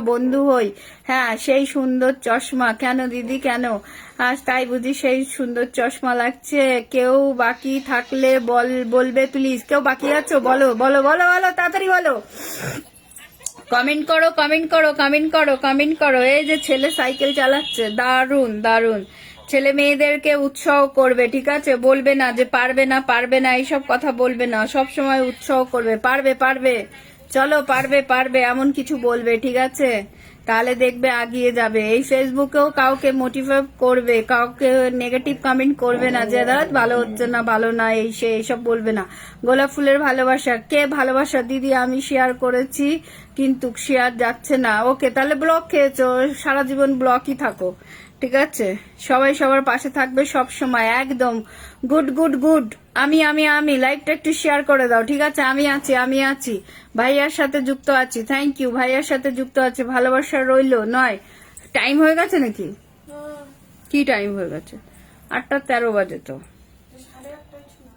বন্ধু হই। হ্যাঁ সেই সুন্দর চশমা। কেন দিদি, কেন? আজ তাই বুঝি সেই সুন্দর চশমা লাগছে। কেউ বাকি থাকলে বল, বলবে প্লিজ কেউ বাকি আছো? বলো বলো বলো বলো, তাড়াতাড়ি বলো। কমেন্ট করো কমেন্ট করো কমেন্ট করো কমেন্ট করো। এই যে ছেলে সাইকেল চালাচ্ছে দারুণ দারুণ ছেলে মেয়েদেরকে উৎসাহ করবে, ঠিক আছে? বলবে না যে পারবে না পারবে না, এইসব কথা বলবে না। সব সময় উৎসাহ করবে, পারবে পারবে। চলো, পারবে পারবে, এমন কিছু বলবে, ঠিক আছে? তাহলে দেখবে আগিয়ে যাবে। এই ফেসবুকেও কাউকে মোটিভেট করবে, কাউকে নেগেটিভ কমেন্ট করবে না যে, দাদা, ভালো হচ্ছে না, ভালো না, এই সে এইসব বলবে না। গোলাপ ফুলের ভালোবাসা। কে ভালোবাসা? দিদি, আমি শেয়ার করেছি, কিন্তু শেয়ার যাচ্ছে না। ওকে, তাহলে ব্লক খেয়েছো, সারা জীবন ব্লকই থাকো, ঠিক আছে? সবাই সবার পাশে থাকবে সব সময় একদম। গুড গুড গুড আমি আমি আমি লাইভটা একটু শেয়ার করে দাও ঠিক আছে? আমি আছি আমি আছি। ভাইয়ার সাথে যুক্ত আছি থ্যাংক ইউ ভাইয়ার সাথে যুক্ত আছে ভালোবাসা রইল নয়। টাইম হয়ে গেছে নাকি? কি টাইম হয়ে গেছে? আটটা তেরো বাজে তো।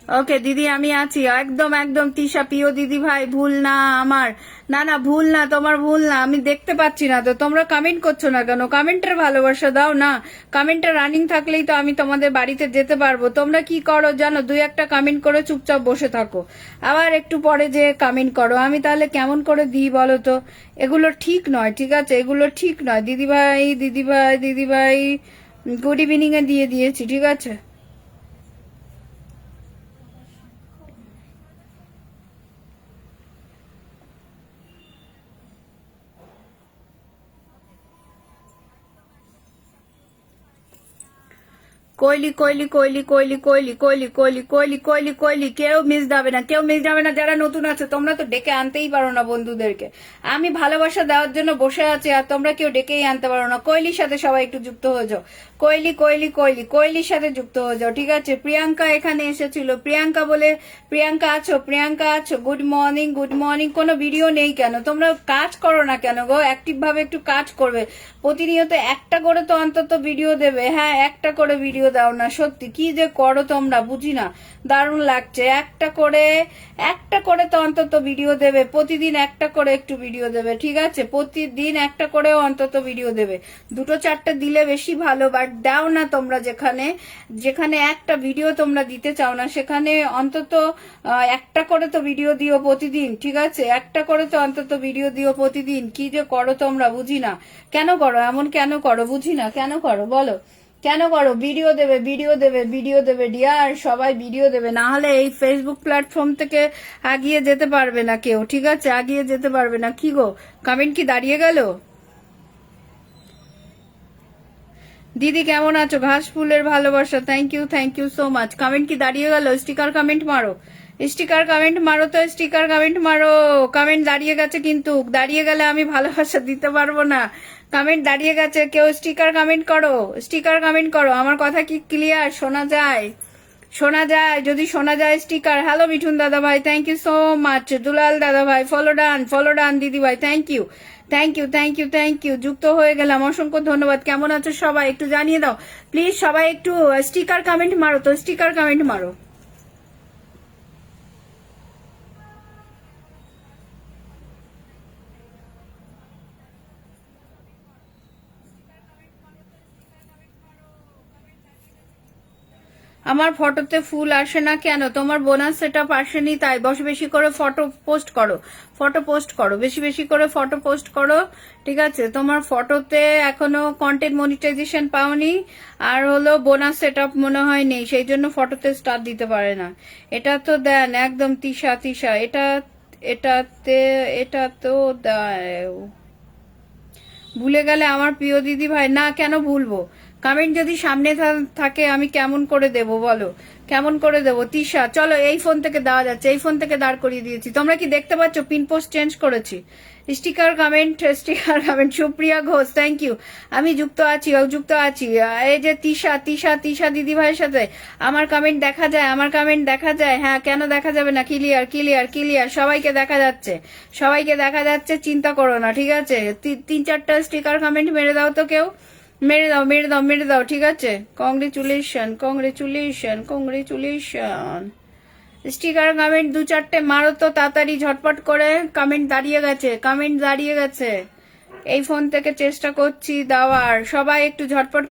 ওকে দিদি, আমি আছি। একদম একদম, তিশা, প্রিয় দিদি ভাই, ভুল না আমার। না না, ভুল না, তোমার ভুল না, আমি দেখতে পাচ্ছি না তো। তোমরা কমেন্ট করছ না কেন? কমেন্টের ভালোবাসা দাও না। কমেন্টে রানিং থাকলেই তো আমি তোমাদের বাড়িতে যেতে পারব। তোমরা কি করো জানো? দুই একটা কমেন্ট করে চুপচাপ বসে থাকো। আবার একটু পরে যে কমেন্ট করো। আমি তাহলে কেমন করে দিই বলো তো? এগুলো ঠিক নয়, ঠিক আছে? এগুলো ঠিক নয়। দিদি ভাই দিদি ভাই দিদি ভাই গুড ইভিনিং এ দিয়ে দিয়েছি, ঠিক আছে? কোয়লি কোহলি কোহলি কোহলি কোহলি কোহলি কোহলি কোহলি কোহলি কোহলি কেউ মিস যাবে না কেউ মিস যাবে না যারা নতুন আছে তোমরা তো ডেকে আনতেই পারো না বন্ধুদেরকে আমি ভালোবাসা দেওয়ার জন্য বসে আছি আর তোমরা কেউ ডেকেই আনতে পারো না কোহলির সাথে সবাই একটু যুক্ত হয়ে যাও কোয়লি কোয়লি কোয়লি, কোয়লির সাথে যুক্ত হয়ে যাও, ঠিক আছে? প্রিয়াঙ্কা এখানে এসেছিল। প্রিয়াঙ্কা বলে, প্রিয়াঙ্কা আছো প্রিয়াঙ্কা আছো গুড মর্নিং গুড মর্নিং কোনো ভিডিও নেই কেন? তোমরা কাজ করো না কেন গো? অ্যাক্টিভ ভাবে একটু কাজ করবে। প্রতিনিয়ত একটা করে তো অন্তত ভিডিও দেবে। হ্যাঁ একটা করে ভিডিও দাও না, সত্যি। কি যে করো তোমরা, বুঝি না? দারুণ লাগছে। একটা করে একটা করে তো অন্তত ভিডিও দেবে। প্রতিদিন একটা করে একটু ভিডিও দেবে, ঠিক আছে? প্রতিদিন একটা করে অন্তত ভিডিও দেবে। দুটো, চারটে দিলে বেশি ভালো বাট দাও না তোমরা যেখানে যেখানে একটা ভিডিও তোমরা দিতে চাও না, সেখানে অন্তত একটা করে তো ভিডিও দিও প্রতিদিন, ঠিক আছে? একটা করে তো অন্তত ভিডিও দিও প্রতিদিন। কি যে করো তোমরা, বুঝি না। কেন করো? এমন কেন করো? বুঝি না। কেন করো? বলো। কেন করো? ভিডিও দেবে ভিডিও দেবে ভিডিও দেবে ডিয়ার সবাই ভিডিও দেবে। না হলে এই ফেসবুক প্ল্যাটফর্ম থেকে আগিয়ে যেতে পারবে না কেউ, ঠিক আছে? আগিয়ে যেতে পারবে না। কি গো? কমেন্ট কি দাঁড়িয়ে গেল? দিদি, কেমন আছো? ঘাস ফুলের ভালোবাসা। Thank you thank you so much comment কি দাঁড়িয়ে গেল? স্টিকার কমেন্ট মারো। স্টিকার কমেন্ট মারো তো স্টিকার কমেন্ট মারো। কমেন্ট দাঁড়িয়ে গেছে কিন্তু, দাঁড়িয়ে গেলে আমি ভালোবাসা দিতে পারব না। কমেন্ট দাঁড়িয়ে গেছে, কেউ স্টিকার কমেন্ট করো। স্টিকার কমেন্ট করো। আমার কথা কি ক্লিয়ার শোনা যায়? শোনা যায়? যদি শোনা যায় স্টিকার হ্যালো মিঠুন দাদা ভাই thank you so much Dulal দাদা ভাই ফলো ডান ফলো ডান দিদি ভাই thank you thank you thank you thank you যুক্ত হয়ে গেলাম। অসংখ্য ধন্যবাদ। কেমন আছো সবাই? একটু জানিয়ে দাও। প্লিজ সবাই একটু স্টিকার কমেন্ট মারো তো। স্টিকার কমেন্ট মারো। আমার ফটোতে ফুল আসে না কেন? তোমার বোনাস সেট আপ আসেনি, তাই বস বেশি করে ফটো পোস্ট করো। ফটো পোস্ট করো, বেশি বেশি করে ফটো পোস্ট করো, ঠিক আছে? তোমার ফটোতে এখনও কন্টেন্ট মনিটাইজেশন পাওনি, আর হলো বোনাস সেট আপ মনে হয় নেই, সেই জন্য ফটোতে স্টার দিতে পারে না। এটা তো দেন, একদম তিসা তিসা এটা, এটাতে, এটা তো ভুলে গেলে আমার প্রিয় দিদি ভাই না, কেন ভুলবো? কমেন্ট যদি সামনে থাকে, আমি কেমন করে দেব বলো? কেমন করে দেবো? তিশা, চলো এই ফোন থেকে দেওয়া যাচ্ছে, এই ফোন থেকে দাঁড় করিয়ে দিয়েছি। তোমরা কি দেখতে পাচ্ছ? পিন পোস্ট চেঞ্জ করেছি। Sticker comment sticker comment Supriya Ghosh thank you আমি যুক্ত আছি যুক্ত আছি। এই যে তিশা তিশা তিশা দিদি ভাইয়ের সাথে, আমার কমেন্ট দেখা যায়, আমার কমেন্ট দেখা যায়। হ্যাঁ কেন দেখা যাবে না? ক্লিয়ার ক্লিয়ার ক্লিয়ার সবাইকে দেখা যাচ্ছে। সবাইকে দেখা যাচ্ছে, চিন্তা করো না, ঠিক আছে? তিন চারটা স্টিকার কমেন্ট মেরে দাও তো কেউ। মেরে দাও মেরে দাও মেরে দাও, ঠিক আছে? Congratulation congratulation congratulation sticker comment দু চারটে মারো তো তাড়াতাড়ি, ঝটপট করে। কমেন্ট দাঁড়িয়ে গেছে কমেন্ট দাঁড়িয়ে গেছে। এই ফোন থেকে চেষ্টা করছি দেওয়ার। সবাই একটু ঝটপট